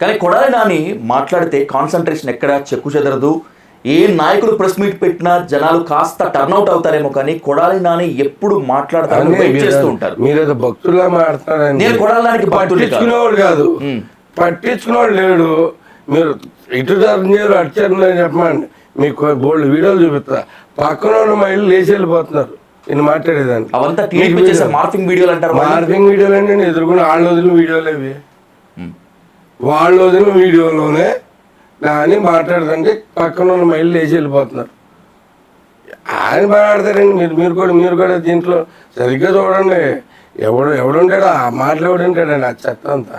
కానీ కొడాలి నాని మాట్లాడితే కాన్సన్ట్రేషన్ ఎక్కడ చెక్కు చెదరదు. ఏ నాయకుడు ప్రెస్ మీట్ పెట్టినా జనాలు కాస్త టర్న్అవుట్ అవుతారేమో కానీ కొడాలి నాని ఎప్పుడు వెయిట్ చేస్తూ మీరు- ఉంటారు. భక్తులా మాట్లాడారండి. నేను కాదు. పట్టించుకునేవాడు కాదు. ఉమ్. పట్టించుకునేవాడు లేడు. మీరు ఇటు తరలించారు అటు తరలించారు చెప్పమండి. మీకు బోల్డ్ వీడియోలు చూపిస్తా. పక్కన ఉన్న మహిళలు లేచి వెళ్ళిపోతున్నారు. నేను మాట్లాడేదాన్ని. అవంతా మార్ఫింగ్ వీడియోలు అంటారు వాళ్ళు. మార్పింగ్ వీడియోలు నేను ఎదుర్కొన్న వాళ్ళు వదిలిన వీడియోలు ఇవి వాళ్ళు వదిలిన వీడియోలోనే నాని మాట్లాడుతుంటే పక్కన ఉన్న మహిళలు లేచి వెళ్ళిపోతున్నారు. ఆయన మాట్లాడతారండి మీరు మీరు కూడా మీరు కూడా దీంట్లో సరిగ్గా చూడండి. ఎవడు ఎవడుంటాడు ఆ మాటలు ఎవడుంటాడండి ఆ చెత్త అంతా.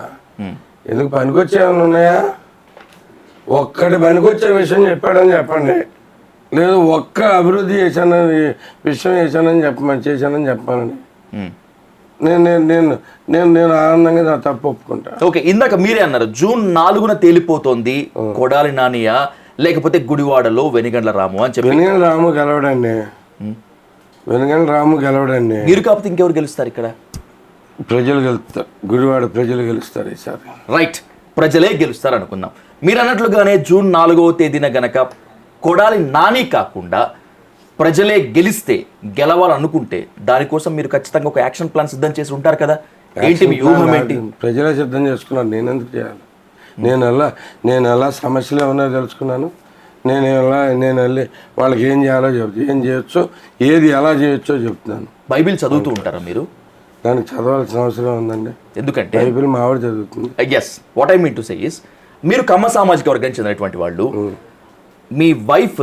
ఎందుకు పనికొచ్చే ఏమైనా ఉన్నాయా? ఒక్కటి పనికొచ్చే విషయం చెప్పాడని చెప్పండి. లేదు ఒక్క అభివృద్ధి చేశానని విషయం చేశానని చెప్పమని చేశానని చెప్పానండి ఉమ్. నేను నేను నేను నేను నేను ఆనందంగా నా తప్పు ఒప్పుకుంటా. ఓకే ఇందాక మీరే అన్నారు జూన్ నాలుగున తేలిపోతోంది కొడాలి నానియా లేకపోతే గుడివాడలో వెనిగండ్ల రాము అని చెప్పి. వెనుగల రాము గెలవడండి. వెనుగల రాము గెలవడండి. మీరు కాకపోతే ఇంకెవరు గెలుస్తారు ఇక్కడ? ప్రజలు గెలుస్తారు. గుడివాడ ప్రజలు గెలుస్తారు ఈసారి. రైట్ ప్రజలే గెలుస్తారు అనుకుందాం. మీరు అన్నట్లుగానే జూన్ నాలుగవ తేదీన గనక కొడాలి నాని కాకుండా ప్రజలే గెలిస్తే గెలవాలనుకుంటే దానికోసం మీరు ఖచ్చితంగా ఒక యాక్షన్ ప్లాన్ సిద్ధం చేసి ఉంటారు కదా? ఏంటి మీ వ్యూహం ఏంటి? ప్రజలే సిద్ధం చేసుకున్నారు. నేను ఎందుకు చేయాలి? నేను ఎలా నేను ఎలా సమస్యలు ఏమన్నా తెలుసుకున్నాను? నేను ఎలా నేను వెళ్ళి వాళ్ళకి ఏం చేయాలో చెప్తా ఏం చేయొచ్చో ఏది ఎలా చేయొచ్చో చెప్తున్నాను. బైబిల్ చదువుతూ ఉంటారా మీరు? దానికి చదవాల్సిన అవసరం ఉందండి. ఎందుకంటే బైబిల్ మా ఆవిడ చదువుతుంది. Yes what I mean to say is మీరు కమ్మ సామాజిక వర్గానికి చెందినటువంటి వాళ్ళు మీ వైఫ్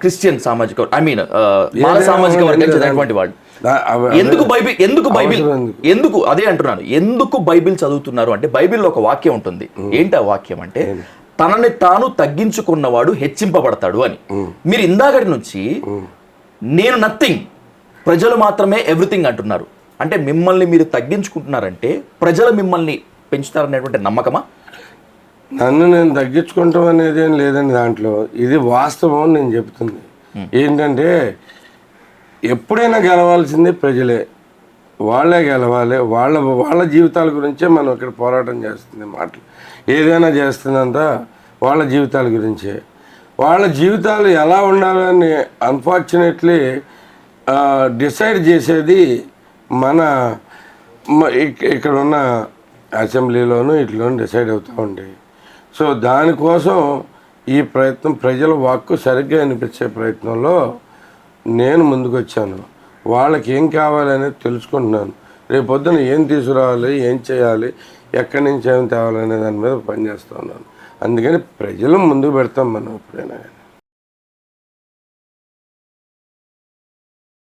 క్రిస్టియన్ సామాజిక ఐ మీన్ మాల సామాజిక వర్గానికి ఉండదు. చెందినటువంటి వాళ్ళు. దా- అవ- ఎందుకు బైబిల్ ఎందుకు బైబిల్? ఎందుకు? అదే అంటున్నాను. ఎందుకు బైబిల్ చదువుతున్నారు అంటే బైబిల్లో ఒక వాక్యం ఉంటుంది. ఏంటి ఆ వాక్యం అంటే తనని తాను తగ్గించుకున్నవాడు హెచ్చింపబడతాడు అని. మీరు ఇందాకటి నుంచి నేను నథింగ్ ప్రజలు మాత్రమే ఎవ్రీథింగ్ అంటున్నారు. అంటే మిమ్మల్ని మీరు తగ్గించుకుంటున్నారంటే ప్రజలు మిమ్మల్ని పెంచుతారనేటువంటి నమ్మకమా? నన్ను నేను తగ్గించుకుంటాం అనేది ఏం లేదండి దాంట్లో. ఇది వాస్తవం అని నేను చెప్తుంది. ఏంటంటే ఎప్పుడైనా గెలవాల్సింది ప్రజలే. వాళ్ళే గెలవాలి. వాళ్ళ వాళ్ళ జీవితాల గురించే మనం ఇక్కడ పోరాటం చేస్తుంది మాటలు. ఏదైనా చేస్తుందంతా వాళ్ళ జీవితాల గురించే. వాళ్ళ జీవితాలు ఎలా ఉండాలని అన్ఫార్చునేట్లీ డిసైడ్ చేసేది మన ఇక్కడ ఉన్న అసెంబ్లీలోనూ ఇట్లోనూ డిసైడ్ అవుతూ ఉంటాయి. సో దానికోసం ఈ ప్రయత్నం ప్రజల వాక్కు సరిగ్గా అనిపించే ప్రయత్నంలో నేను ముందుకు వచ్చాను వాళ్ళకి ఏం కావాలనేది తెలుసుకుంటున్నాను. రేపు పొద్దున ఏం తీసుకురావాలి ఏం చేయాలి ఎక్కడి నుంచి ఏం తేవాలనే దాని మీద పనిచేస్తూ ఉన్నాను. అందుకని ప్రజలు ముందుకు పెడతాం మనం ఎప్పుడైనా కానీ.